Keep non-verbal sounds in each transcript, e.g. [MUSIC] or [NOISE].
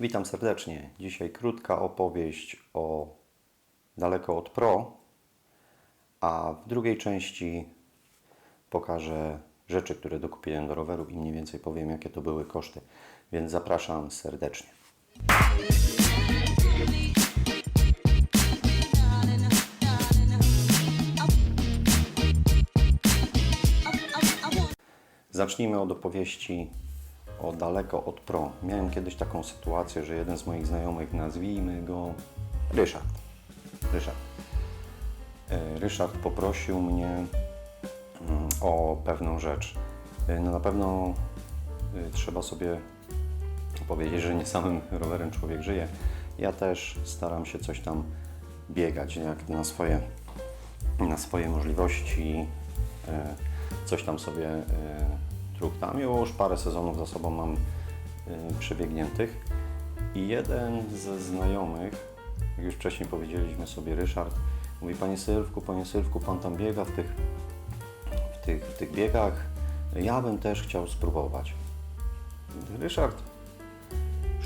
Witam serdecznie. Dzisiaj krótka opowieść o daleko od Pro, a w drugiej części pokażę rzeczy, które dokupiłem do roweru i mniej więcej powiem, jakie to były koszty. Więc zapraszam serdecznie. Zacznijmy od opowieści o daleko od pro. Miałem kiedyś taką sytuację, że jeden z moich znajomych, nazwijmy go Ryszard. Ryszard. E, Ryszard poprosił mnie mm, o pewną rzecz. E, No na pewno e, trzeba sobie powiedzieć, że nie samym rowerem człowiek żyje. Ja też staram się coś tam biegać, jak na swoje, na swoje możliwości. Coś tam sobie e, truchtam. Już parę sezonów za sobą mam e, przebiegniętych. I jeden ze znajomych, jak już wcześniej powiedzieliśmy sobie, Ryszard, mówi, Panie Sylwku, Panie Sylwku, Pan tam biega w tych, w tych, w tych biegach. Ja bym też chciał spróbować. Ryszard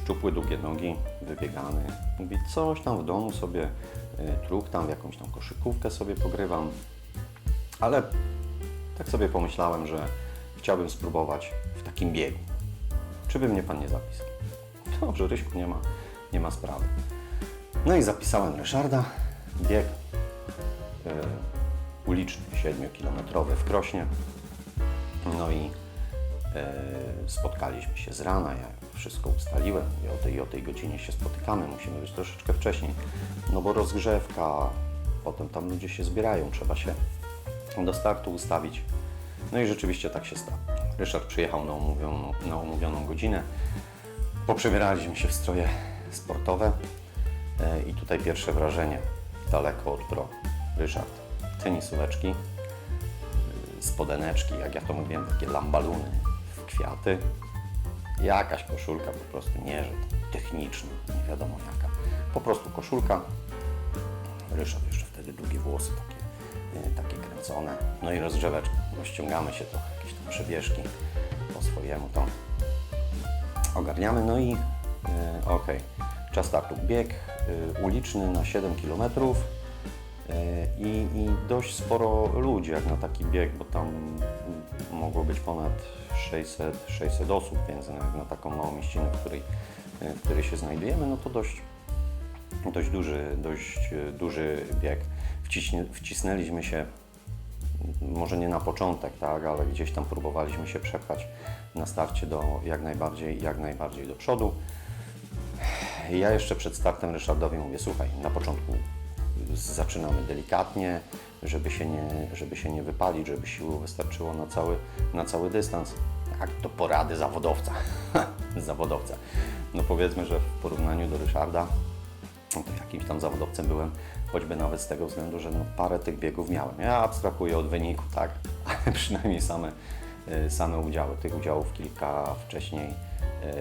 szczupły, długie nogi, wybiegany. Mówi, coś tam w domu sobie y, truch tam, w jakąś tam koszykówkę sobie pogrywam. Ale tak sobie pomyślałem, że chciałbym spróbować w takim biegu. Czy by mnie Pan nie zapisał? [LAUGHS] Dobrze, Ryśku, nie ma, nie ma sprawy. No i zapisałem Ryszarda. Bieg y, uliczny, 7-kilometrowy w Krośnie. No i e, spotkaliśmy się z rana, ja wszystko ustaliłem i o tej, o tej godzinie się spotykamy, musimy być troszeczkę wcześniej, no bo rozgrzewka, potem tam ludzie się zbierają, trzeba się do startu ustawić. No i rzeczywiście tak się stało. Ryszard przyjechał na umówioną, na umówioną godzinę, poprzebieraliśmy się w stroje sportowe e, i tutaj pierwsze wrażenie, daleko od pro. Ryszard, tenisóweczki, spodeneczki, jak ja to mówiłem, takie lambaluny w kwiaty. Jakaś koszulka po prostu nie, że techniczna, nie wiadomo jaka. Po prostu koszulka. Ryszard jeszcze wtedy długie włosy takie, y, takie No i rozgrzeweczka. Rozciągamy się trochę, jakieś tam przebieżki po swojemu to ogarniamy. No i y, okej, czas startu. Bieg y, uliczny na 7 kilometrów. E, I, dość sporo ludzi jak na taki bieg, bo tam mogło być ponad 600, 600 osób, więc jak na taką małą mieścinę, w której, e, w której się znajdujemy, no to dość, dość, duży, dość e, duży bieg. Wcisnęliśmy się, może nie na początek, tak, ale gdzieś tam próbowaliśmy się przepchać na starcie do jak najbardziej, jak najbardziej do przodu. Ja jeszcze przed startem Ryszardowi mówię, słuchaj, na początku zaczynamy delikatnie, żeby się nie, żeby się nie wypalić, żeby siły wystarczyło na cały, na cały dystans. Tak, to porady zawodowca. [LAUGHS] zawodowca. No powiedzmy, że w porównaniu do Ryszarda, jakimś tam zawodowcem byłem, choćby nawet z tego względu, że no parę tych biegów miałem. Ja abstrahuję od wyniku, tak, [LAUGHS] ale przynajmniej same, y, same udziały. Tych udziałów kilka wcześniej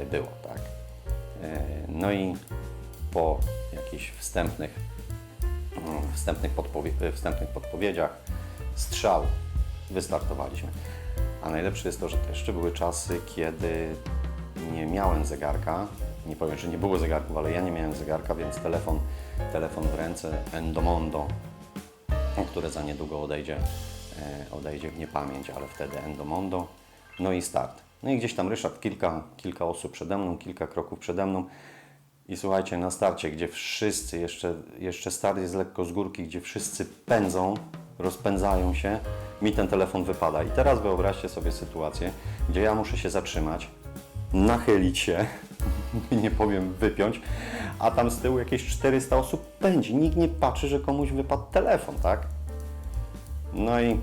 y, było, tak. Y, No i po jakichś wstępnych mm, wstępnych, podpowie- wstępnych podpowiedziach, strzał, wystartowaliśmy. A najlepsze jest to, że to jeszcze były czasy, kiedy nie miałem zegarka. Nie powiem, że nie było zegarków, ale ja nie miałem zegarka, więc telefon, telefon w ręce Endomondo, które za niedługo odejdzie, e, odejdzie w niepamięć, ale wtedy Endomondo. No i start. No i gdzieś tam Ryszard, kilka, kilka osób przede mną, kilka kroków przede mną. I słuchajcie, na starcie, gdzie wszyscy, jeszcze, jeszcze start jest lekko z górki, gdzie wszyscy pędzą, rozpędzają się, mi ten telefon wypada. I teraz wyobraźcie sobie sytuację, gdzie ja muszę się zatrzymać, nachylić się, [LAUGHS] nie powiem wypiąć, a tam z tyłu jakieś 400 osób pędzi. Nikt nie patrzy, że komuś wypadł telefon, tak? No i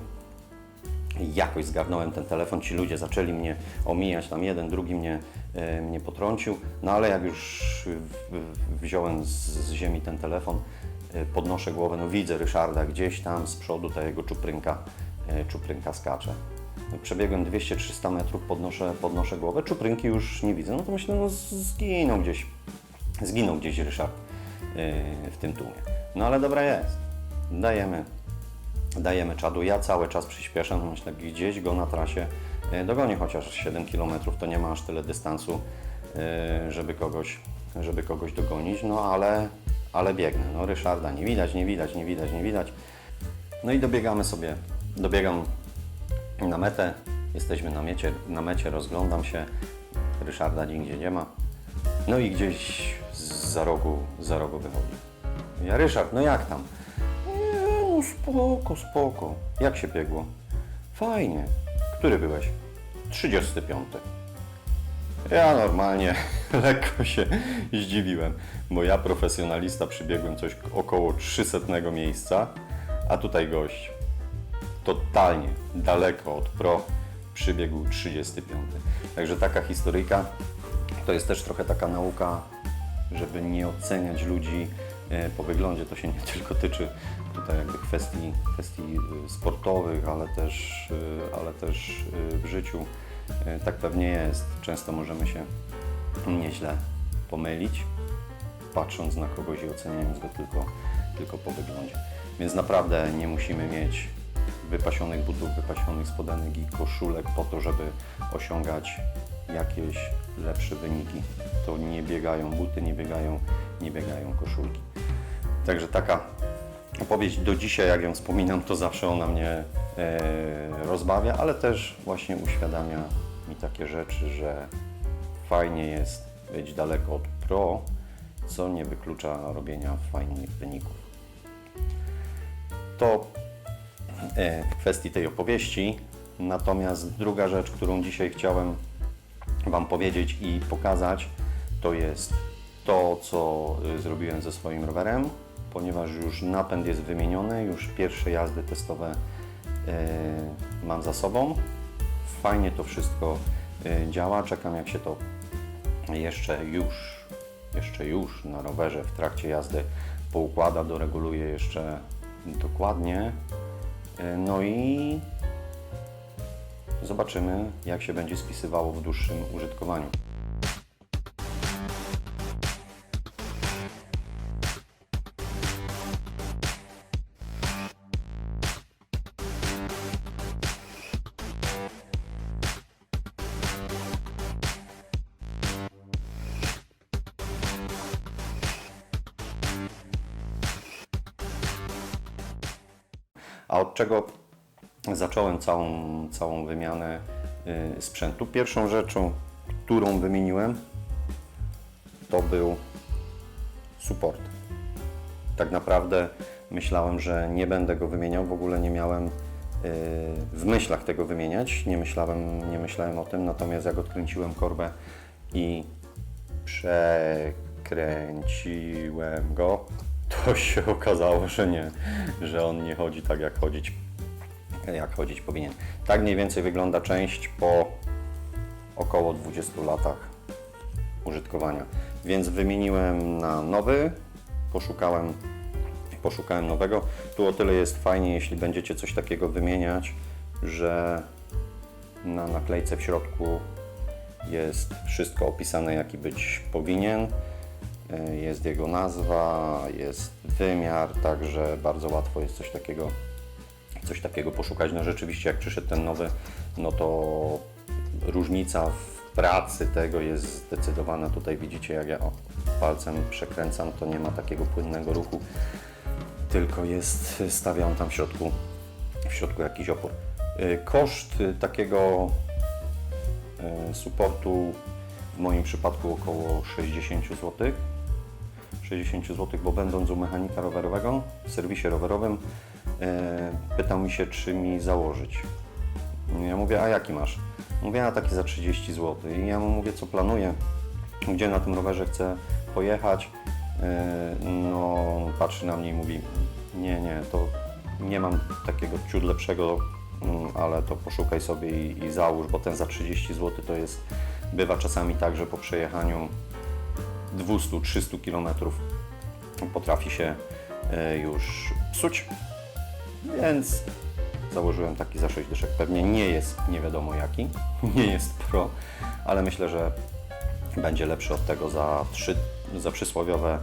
jakoś zgarnąłem ten telefon, ci ludzie zaczęli mnie omijać, tam jeden, drugi mnie, e, mnie potrącił, no ale jak już w, w, wziąłem z, z ziemi ten telefon, e, podnoszę głowę, no widzę Ryszarda gdzieś tam z przodu, ta jego czuprynka, e, czuprynka skacze. No, Przebiegłem 200-300 metrów, podnoszę, podnoszę głowę, czuprynki już nie widzę, no to myślę, no zginął gdzieś, zginął gdzieś Ryszard e, w tym tłumie. No ale dobra jest, dajemy dajemy czadu. Ja cały czas przyspieszam, myślę, gdzieś go na trasie e, dogonię, chociaż 7 km to nie ma aż tyle dystansu, e, żeby kogoś, żeby kogoś dogonić, no ale, ale biegnę. No Ryszarda nie widać, nie widać, nie widać, nie widać. No i dobiegamy sobie, dobiegam na metę, jesteśmy na mecie, na mecie rozglądam się, Ryszarda nigdzie nie ma. No i gdzieś za rogu, za rogu wychodzi. Ja, Ryszard, no jak tam? Nie, no spoko, spoko. Jak się biegło? Fajnie. Który byłeś? 35. Ja normalnie [LAUGHS] lekko się zdziwiłem, bo ja profesjonalista przybiegłem coś około 300 miejsca, a tutaj gość totalnie daleko od pro przybiegł 35. Także taka historyjka to jest też trochę taka nauka, żeby nie oceniać ludzi e, po wyglądzie. To się nie [LAUGHS] tylko tyczy tutaj jakby kwestii, kwestii e, sportowych, ale też, e, ale też w życiu. Tak pewnie jest. Często możemy się nieźle pomylić, patrząc na kogoś i oceniając go tylko, tylko po wyglądzie. Więc naprawdę nie musimy mieć wypasionych butów, wypasionych spodenek i koszulek po to, żeby osiągać jakieś lepsze wyniki. To nie biegają buty, nie biegają, nie biegają koszulki. Także taka opowieść do dzisiaj, jak ją wspominam, to zawsze ona mnie e, rozbawia, ale też właśnie uświadamia mi takie rzeczy, że fajnie jest być daleko od pro, co nie wyklucza robienia fajnych wyników. To w kwestii tej opowieści. Natomiast druga rzecz, którą dzisiaj chciałem Wam powiedzieć i pokazać, to jest to, co y, zrobiłem ze swoim rowerem, ponieważ już napęd jest wymieniony, już pierwsze jazdy testowe y, mam za sobą. Fajnie to wszystko działa. Czekam, jak się to jeszcze już, jeszcze już na rowerze w trakcie jazdy poukłada, doreguluje jeszcze dokładnie. Y, No i zobaczymy, jak się będzie spisywało w dłuższym użytkowaniu. Zacząłem całą, całą wymianę y, sprzętu? Pierwszą rzeczą, którą wymieniłem, to był support. Tak naprawdę myślałem, że nie będę go wymieniał, w ogóle nie miałem y, w myślach tego wymieniać, nie myślałem, nie myślałem o tym, natomiast jak odkręciłem korbę i przekręciłem go, to się okazało, że nie, że on nie chodzi tak jak chodzić, jak chodzić powinien. Tak mniej więcej wygląda część po około 20 latach użytkowania. Więc wymieniłem na nowy, poszukałem, poszukałem nowego. Tu o tyle jest fajnie, jeśli będziecie coś takiego wymieniać, że na naklejce w środku jest wszystko opisane, jaki być powinien. Y, Jest jego nazwa, jest wymiar, także bardzo łatwo jest coś takiego, coś takiego poszukać. No rzeczywiście, jak przyszedł ten nowy, no to różnica w pracy tego jest zdecydowana. Tutaj widzicie, jak ja palcem przekręcam, to nie ma takiego płynnego ruchu, tylko jest, stawia on tam w środku, w środku jakiś opór. Y, Koszt y, takiego y, supportu w moim przypadku około 60 zł. 60 zł, bo będąc u mechanika rowerowego w serwisie rowerowym, pytał mi się, czy mi założyć. Ja mówię, a jaki masz? Mówię, a taki za 30 zł. I ja mu mówię, co planuję, gdzie na tym rowerze chcę pojechać. E, no, patrzy na mnie i mówi, nie, nie, to nie mam takiego ciut lepszego, mm, ale to poszukaj sobie i, i załóż, bo ten za 30 zł to jest, bywa czasami tak, że po przejechaniu 200-300 km potrafi się e, już psuć, więc założyłem taki za 6 dyszek. Pewnie nie jest nie wiadomo jaki, [LAUGHS] nie jest pro, ale myślę, że będzie lepszy od tego za, 3, za przysłowiowe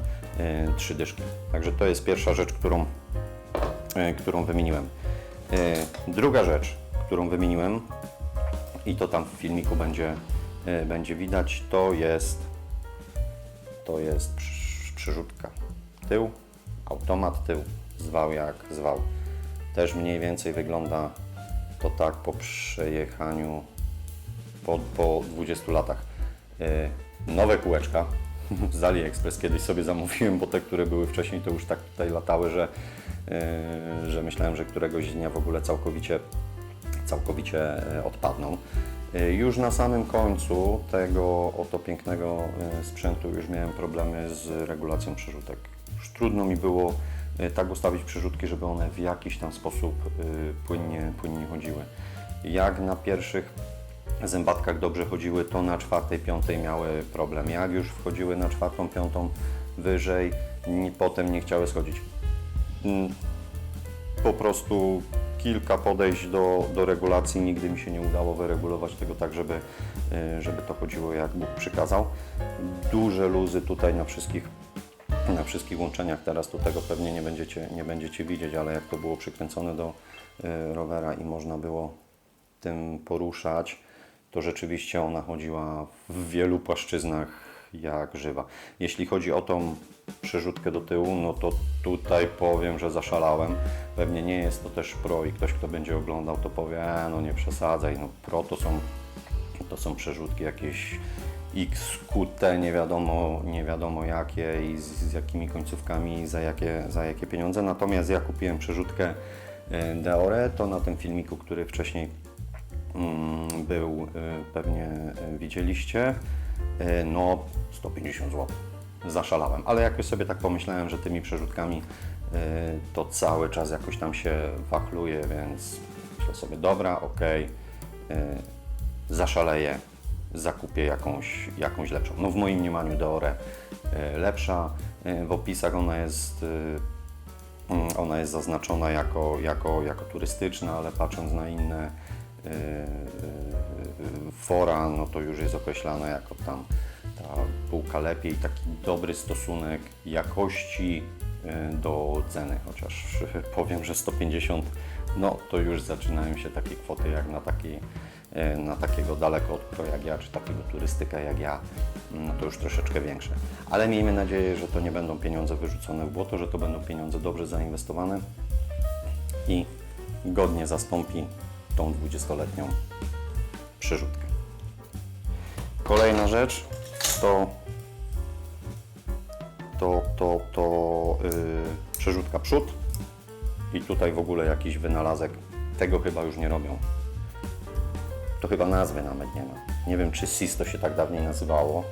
3 dyszki. Także to jest pierwsza rzecz, którą, e, którą wymieniłem. E, Druga rzecz, którą wymieniłem i to tam w filmiku będzie, będzie widać, to jest to jest przy- przyrzutka tył, automat tył, zwał jak zwał. Też mniej więcej wygląda to tak po przejechaniu po, po 20 latach. E, Nowe kółeczka [LAUGHS] z AliExpress kiedyś sobie zamówiłem, bo te, które były wcześniej, to już tak tutaj latały, że, e, że myślałem, że któregoś dnia w ogóle całkowicie, całkowicie e, odpadną. Już na samym końcu tego oto pięknego sprzętu już miałem problemy z regulacją przerzutek. Już trudno mi było tak ustawić przerzutki, żeby one w jakiś tam sposób e, płynnie, płynnie chodziły. Jak na pierwszych zębatkach dobrze chodziły, to na czwartej, piątej miały problem. Jak już wchodziły na czwartą, piątą wyżej, potem nie chciały schodzić. Mm, Po prostu kilka podejść do, do regulacji, nigdy mi się nie udało wyregulować tego tak, żeby, y, żeby to chodziło jak Bóg przykazał. Duże luzy tutaj na wszystkich na wszystkich łączeniach teraz to tego pewnie nie będziecie, nie będziecie widzieć, ale jak to było przykręcone do y, rowera i można było tym poruszać, to rzeczywiście ona chodziła w wielu płaszczyznach jak żywa. Jeśli chodzi o tą przerzutkę do tyłu, no to tutaj powiem, że zaszalałem. Pewnie nie jest to też pro i ktoś, kto będzie oglądał, to powie, e, no nie przesadzaj, no pro to są, to są przerzutki jakieś XQT, nie wiadomo, nie wiadomo jakie i z, z jakimi końcówkami i za jakie, za jakie pieniądze. Natomiast ja kupiłem przerzutkę e, Deore, to na tym filmiku, który wcześniej mm, był, y, pewnie y, widzieliście, no 150 zł. Zaszalałem, ale jakoś sobie tak pomyślałem, że tymi przerzutkami to cały czas jakoś tam się wachluje, więc myślę sobie, dobra, y, zaszaleję, zakupię jakąś, jakąś lepszą. No w moim mniemaniu Deore y, lepsza, y, w opisach ona jest y, Mm, Ona jest zaznaczona jako, jako, jako turystyczna, ale patrząc na inne fora, no to już jest określana jako tam ta półka lepiej, taki dobry stosunek jakości do ceny, chociaż [LAUGHS] powiem, że 150, no to już zaczynają się takie kwoty jak na taki y, na takiego daleko od pro jak ja, czy takiego turystyka jak ja, no to już troszeczkę większe. Ale miejmy nadzieję, że to nie będą pieniądze wyrzucone w błoto, że to będą pieniądze dobrze zainwestowane i godnie zastąpi tą 20-letnią przerzutkę. Kolejna rzecz to to, to, to yy, przerzutka przód i tutaj w ogóle jakiś wynalazek. Tego chyba już nie robią. To chyba nazwy nawet nie ma. Nie wiem, czy SIS to się tak dawniej nazywało,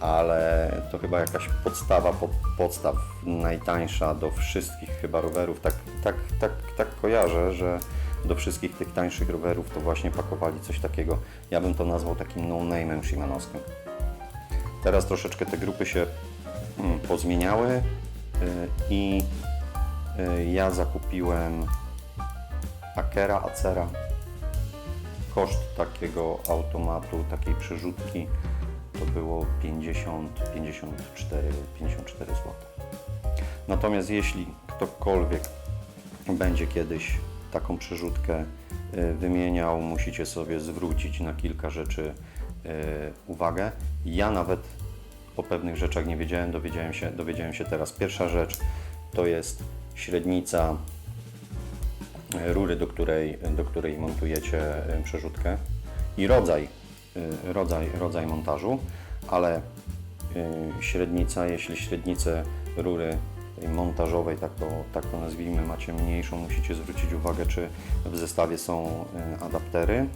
ale to chyba jakaś podstawa pod, podstaw najtańsza do wszystkich chyba rowerów. Tak, tak, tak, tak kojarzę, że do wszystkich tych tańszych rowerów to właśnie pakowali coś takiego. Ja bym to nazwał takim no-name'em Shimanowskim. Teraz troszeczkę te grupy się mm, pozmieniały y, i y, ja zakupiłem Akera, Acera. Koszt takiego automatu, takiej przerzutki to było 50, 54, 54 zł. Natomiast jeśli ktokolwiek będzie kiedyś taką przerzutkę y, wymieniał, musicie sobie zwrócić na kilka rzeczy y, uwagę. Ja nawet o pewnych rzeczach nie wiedziałem, dowiedziałem się, dowiedziałem się teraz. Pierwsza rzecz to jest średnica rury, do której, do której montujecie e, przerzutkę i rodzaj, e, rodzaj, rodzaj montażu, ale e, średnica, jeśli średnicę rury montażowej, tak to, tak to nazwijmy, macie mniejszą, musicie zwrócić uwagę, czy w zestawie są adaptery.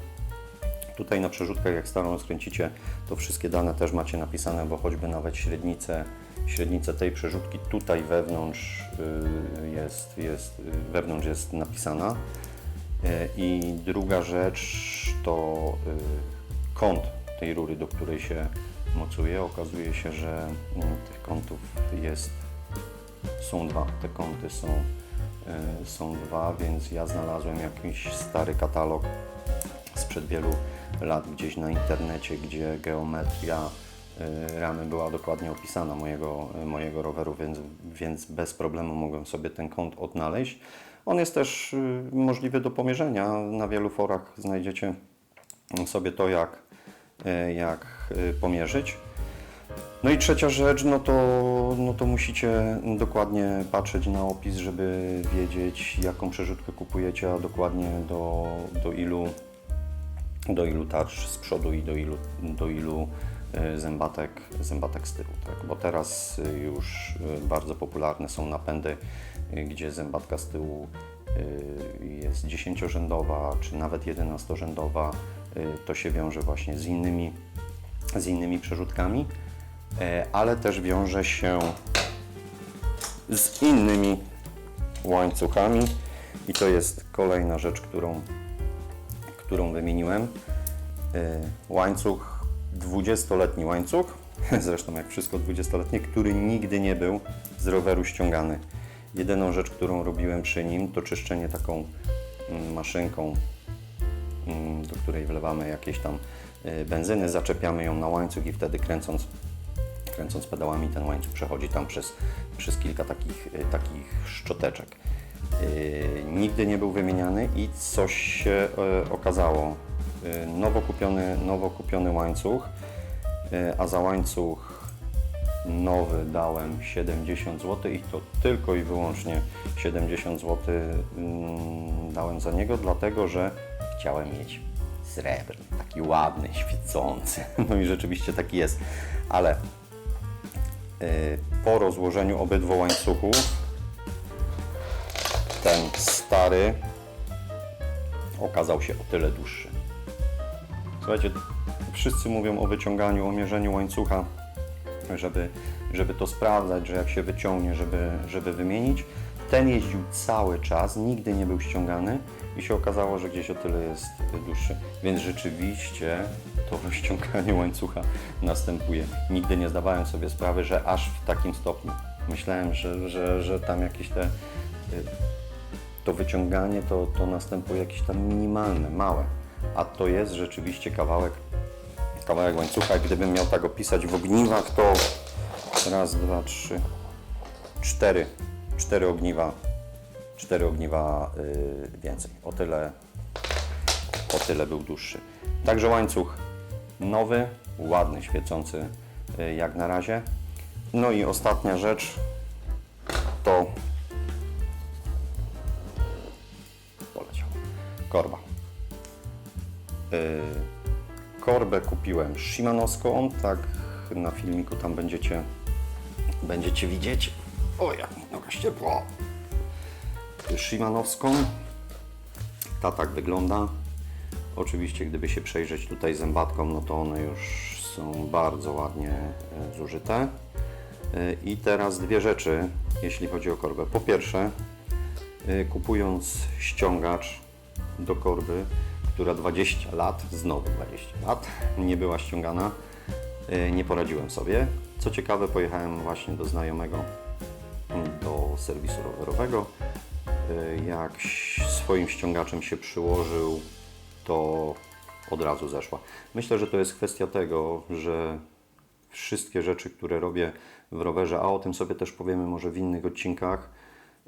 Tutaj na przerzutkach, jak starą skręcicie, to wszystkie dane też macie napisane, bo choćby nawet średnicę, średnicę tej przerzutki tutaj wewnątrz y, jest, jest, y, wewnątrz jest napisana. Y, I druga rzecz to kąt tej rury, do której się mocuje. Okazuje się, że tych kątów jest, są dwa. Te kąty są, są dwa, więc ja znalazłem jakiś stary katalog sprzed wielu lat gdzieś na internecie, gdzie geometria y, ramy była dokładnie opisana mojego, mojego roweru, więc, więc bez problemu mogłem sobie ten kąt odnaleźć. On jest też y, możliwy do pomierzenia. Na wielu forach znajdziecie sobie to, jak, y, jak y, pomierzyć. No i trzecia rzecz, no to, no to musicie dokładnie patrzeć na opis, żeby wiedzieć jaką przerzutkę kupujecie, a dokładnie do, do ilu do ilu tarcz z przodu i do ilu, do ilu e, zębatek, zębatek z tyłu. Tak? Bo teraz e, już e, bardzo popularne są napędy, gdzie zębatka z tyłu jest dziesięciorzędowa, czy nawet jedenastorzędowa. To się wiąże właśnie z innymi, z innymi przerzutkami, ale też wiąże się z innymi łańcuchami. I to jest kolejna rzecz, którą którą wymieniłem. Y, Łańcuch, 20-letni łańcuch, [LAUGHS] zresztą jak wszystko 20-letnie, który nigdy nie był z roweru ściągany. Jedyną rzecz, którą robiłem przy nim, to czyszczenie taką mm, maszynką, mm, do której wlewamy jakieś tam y, benzyny, zaczepiamy ją na łańcuch i wtedy kręcąc kręcąc pedałami ten łańcuch przechodzi tam przez, przez kilka takich, y, takich szczoteczek. Yy, nigdy nie był wymieniany i coś się e, okazało. Yy, nowo, kupiony, nowo kupiony łańcuch, a za łańcuch nowy dałem 70 zł i to tylko i wyłącznie 70 zł mm, dałem za niego, dlatego że chciałem mieć srebrny, taki ładny, świecący. [LAUGHS] No i rzeczywiście taki jest, ale po rozłożeniu obydwu łańcuchów ten stary okazał się o tyle dłuższy. Słuchajcie, wszyscy mówią o wyciąganiu, o mierzeniu łańcucha, żeby, żeby to sprawdzać, że jak się wyciągnie, żeby, żeby wymienić. Ten jeździł cały czas, nigdy nie był ściągany i się okazało, że gdzieś o tyle jest dłuższy. Więc rzeczywiście to [LAUGHS] ściąganie łańcucha następuje. Nigdy nie zdawałem sobie sprawy, że aż w takim stopniu. Myślałem, że, że, że tam jakieś te y, to wyciąganie to, to następuje jakieś tam minimalne, małe, a to jest rzeczywiście kawałek, kawałek łańcucha. Gdybym miał tak opisać w ogniwach, to raz, dwa, trzy, cztery, cztery ogniwa, cztery ogniwa yy, więcej. O tyle, o tyle był dłuższy. Także łańcuch nowy, ładny, świecący yy, jak na razie. No i ostatnia rzecz korbę kupiłem Shimanowską, tak na filmiku tam będziecie, będziecie widzieć. O, jak mi noga ściepła. Shimanowską. Ta tak wygląda. Oczywiście, gdyby się przejrzeć tutaj zębatką, no to one już są bardzo ładnie e, zużyte. E, I teraz dwie rzeczy, jeśli chodzi o korbę. Po pierwsze, kupując ściągacz do korby, która 20 lat, znowu 20 lat, nie była ściągana, y, nie poradziłem sobie. Co ciekawe, pojechałem właśnie do znajomego mm, do serwisu rowerowego. Y, Jak swoim ściągaczem się przyłożył, to od razu zeszła. Myślę, że to jest kwestia tego, że wszystkie rzeczy, które robię w rowerze, a o tym sobie też powiemy może w innych odcinkach,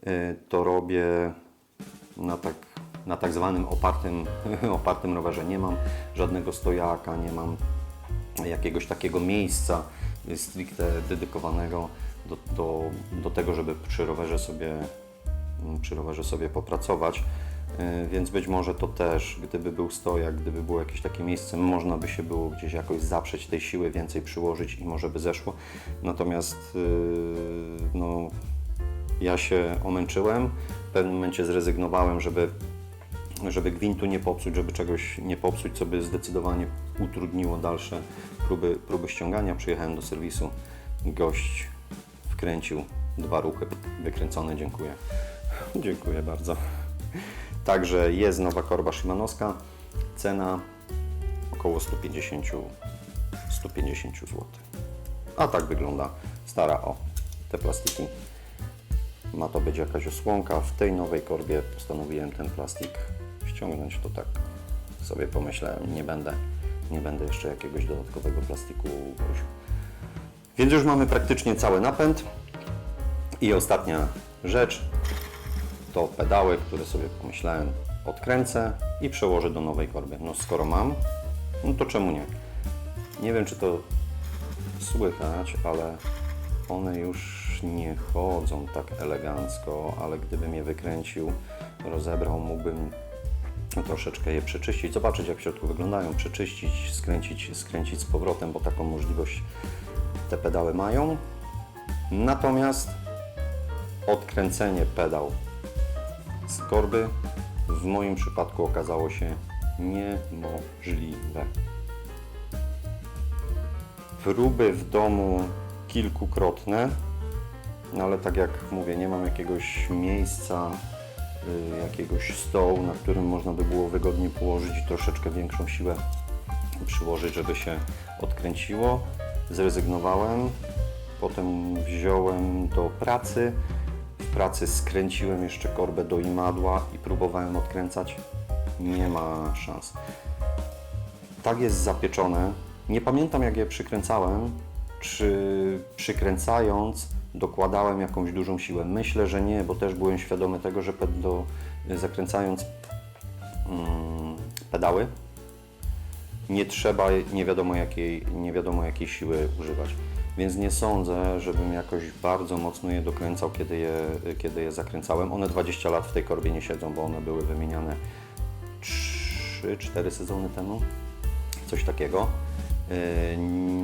y, to robię na tak, na tak zwanym opartym, [LAUGHS] opartym rowerze. Nie mam żadnego stojaka, nie mam jakiegoś takiego miejsca stricte dedykowanego do, do, do tego, żeby przy rowerze sobie, przy rowerze sobie popracować. Y, Więc być może to też, gdyby był stojak, gdyby było jakieś takie miejsce, można by się było gdzieś jakoś zaprzeć tej siły, więcej przyłożyć i może by zeszło. Natomiast yy, no, ja się omęczyłem, w pewnym momencie zrezygnowałem, żeby, żeby gwintu nie popsuć, żeby czegoś nie popsuć, co by zdecydowanie utrudniło dalsze próby, próby ściągania. Przyjechałem do serwisu, gość wkręcił dwa ruchy, wykręcone, dziękuję. Dziękuję bardzo. Także jest nowa korba szymanowska, cena około 150, 150 zł. A tak wygląda stara o te plastiki. Ma to być jakaś osłonka. W tej nowej korbie postanowiłem ten plastik ściągnąć. To tak sobie pomyślałem, nie będę, nie będę jeszcze jakiegoś dodatkowego plastiku woził. Więc już mamy praktycznie cały napęd. I ostatnia rzecz to pedały, które sobie pomyślałem odkręcę i przełożę do nowej korby. No skoro mam, no to czemu nie? Nie wiem, czy to słychać, ale one już nie chodzą tak elegancko, ale gdybym je wykręcił, rozebrał, mógłbym troszeczkę je przeczyścić, zobaczyć jak w środku wyglądają, przeczyścić, skręcić, skręcić z powrotem, bo taką możliwość te pedały mają. Natomiast odkręcenie pedał z korby w moim przypadku okazało się niemożliwe. Próby w domu kilkukrotne, no ale tak jak mówię, nie mam jakiegoś miejsca, jakiegoś stołu, na którym można by było wygodnie położyć i troszeczkę większą siłę przyłożyć, żeby się odkręciło. Zrezygnowałem, potem wziąłem do pracy. W pracy skręciłem jeszcze korbę do imadła i próbowałem odkręcać. Nie ma szans. Tak jest zapieczone. Nie pamiętam jak je przykręcałem, czy przykręcając dokładałem jakąś dużą siłę. Myślę, że nie, bo też byłem świadomy tego, że ped- do, zakręcając mm, pedały nie trzeba nie wiadomo jakiej, nie wiadomo jakiej siły używać. Więc nie sądzę, żebym jakoś bardzo mocno je dokręcał, kiedy je, kiedy je zakręcałem. One 20 lat w tej korbie nie siedzą, bo one były wymieniane 3-4 sezony temu. Coś takiego. Yy,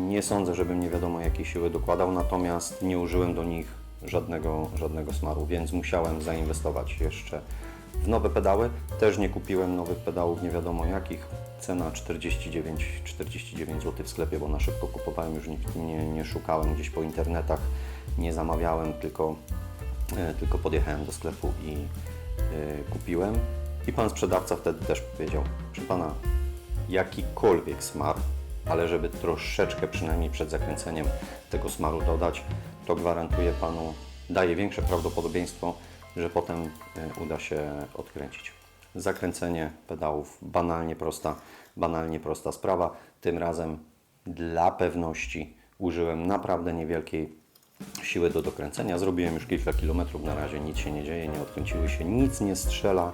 Nie sądzę, żebym nie wiadomo jakiej siły dokładał, natomiast nie użyłem do nich żadnego, żadnego smaru, więc musiałem zainwestować jeszcze w nowe pedały. Też nie kupiłem nowych pedałów, nie wiadomo jakich. Cena 49, 49 zł w sklepie, bo na szybko kupowałem, już nie, nie, nie szukałem gdzieś po internetach, nie zamawiałem, tylko, e, tylko podjechałem do sklepu i e, kupiłem. I pan sprzedawca wtedy też powiedział, proszę pana, jakikolwiek smar, ale żeby troszeczkę przynajmniej przed zakręceniem tego smaru dodać, to gwarantuję Panu, daje większe prawdopodobieństwo, że potem y, uda się odkręcić. Zakręcenie pedałów banalnie prosta, banalnie prosta sprawa. Tym razem dla pewności użyłem naprawdę niewielkiej siły do dokręcenia. Zrobiłem już kilka kilometrów, na razie nic się nie dzieje, nie odkręciły się, nic nie strzela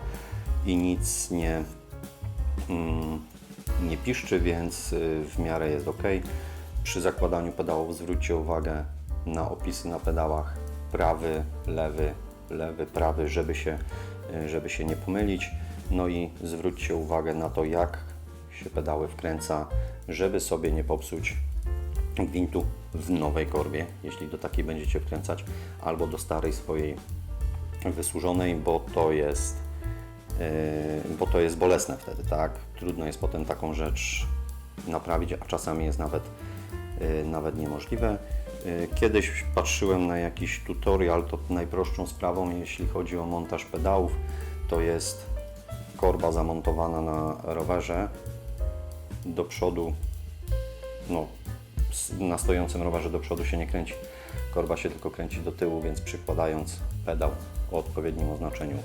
i nic nie, mm, nie piszczy, więc y, w miarę jest ok. Przy zakładaniu pedałów zwróćcie uwagę na opisy na pedałach prawy, lewy, lewy, prawy, żeby się, y, żeby się nie pomylić. No i zwróćcie uwagę na to, jak się pedały wkręca, żeby sobie nie popsuć gwintu w nowej korbie, jeśli do takiej będziecie wkręcać, albo do starej swojej wysłużonej, bo to jest Yy, bo to jest bolesne wtedy, tak? Trudno jest potem taką rzecz naprawić, a czasami jest nawet, yy, nawet niemożliwe. Yy, Kiedyś patrzyłem na jakiś tutorial, to najprostszą sprawą, jeśli chodzi o montaż pedałów, to jest korba zamontowana na rowerze do przodu, no, na stojącym rowerze do przodu się nie kręci. Korba się tylko kręci do tyłu, więc przykładając pedał o odpowiednim oznaczeniu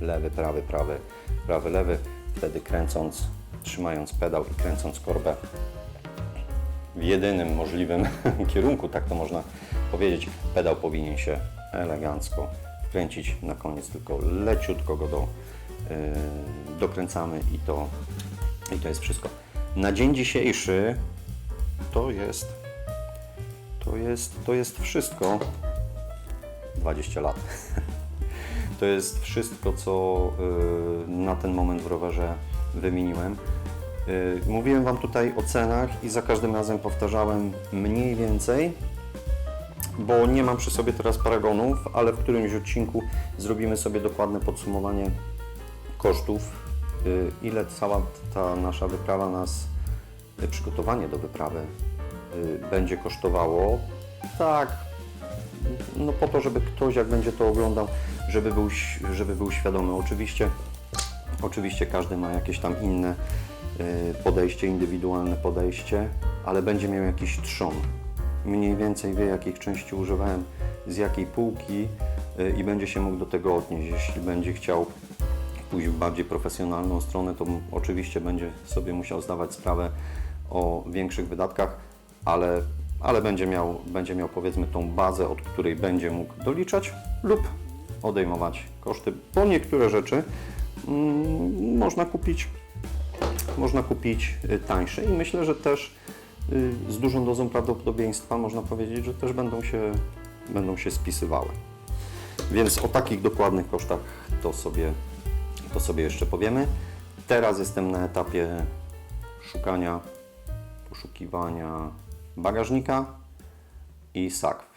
lewy, prawy, prawy, prawy, lewy, wtedy kręcąc, trzymając pedał i kręcąc korbę w jedynym możliwym [LAUGHS] kierunku, tak to można powiedzieć, pedał powinien się elegancko wkręcić. Na koniec tylko leciutko go do, yy, dokręcamy i to, i to jest wszystko. Na dzień dzisiejszy to jest to jest, to jest wszystko. 20 lat. [LAUGHS] To jest wszystko, co y, na ten moment w rowerze wymieniłem. Y, Mówiłem Wam tutaj o cenach i za każdym razem powtarzałem mniej więcej, bo nie mam przy sobie teraz paragonów, ale w którymś odcinku zrobimy sobie dokładne podsumowanie kosztów, y, ile cała ta nasza wyprawa nas, przygotowanie do wyprawy będzie kosztowało. Tak, no po to, żeby ktoś, jak będzie to oglądał, żeby był, żeby był świadomy. Oczywiście, oczywiście każdy ma jakieś tam inne y, podejście, indywidualne podejście, ale będzie miał jakiś trzon. Mniej więcej wie, jakich części używałem, z jakiej półki y, i będzie się mógł do tego odnieść. Jeśli będzie chciał pójść w bardziej profesjonalną stronę, to oczywiście będzie sobie musiał zdawać sprawę o większych wydatkach, ale, ale będzie, miał, będzie miał powiedzmy tą bazę, od której będzie mógł doliczać lub odejmować koszty, bo niektóre rzeczy mm, można kupić można kupić y, tańsze i myślę, że też y, z dużą dozą prawdopodobieństwa można powiedzieć, że też będą się, będą się spisywały. Więc o takich dokładnych kosztach to sobie, to sobie jeszcze powiemy. Teraz jestem na etapie szukania, poszukiwania bagażnika i sakw.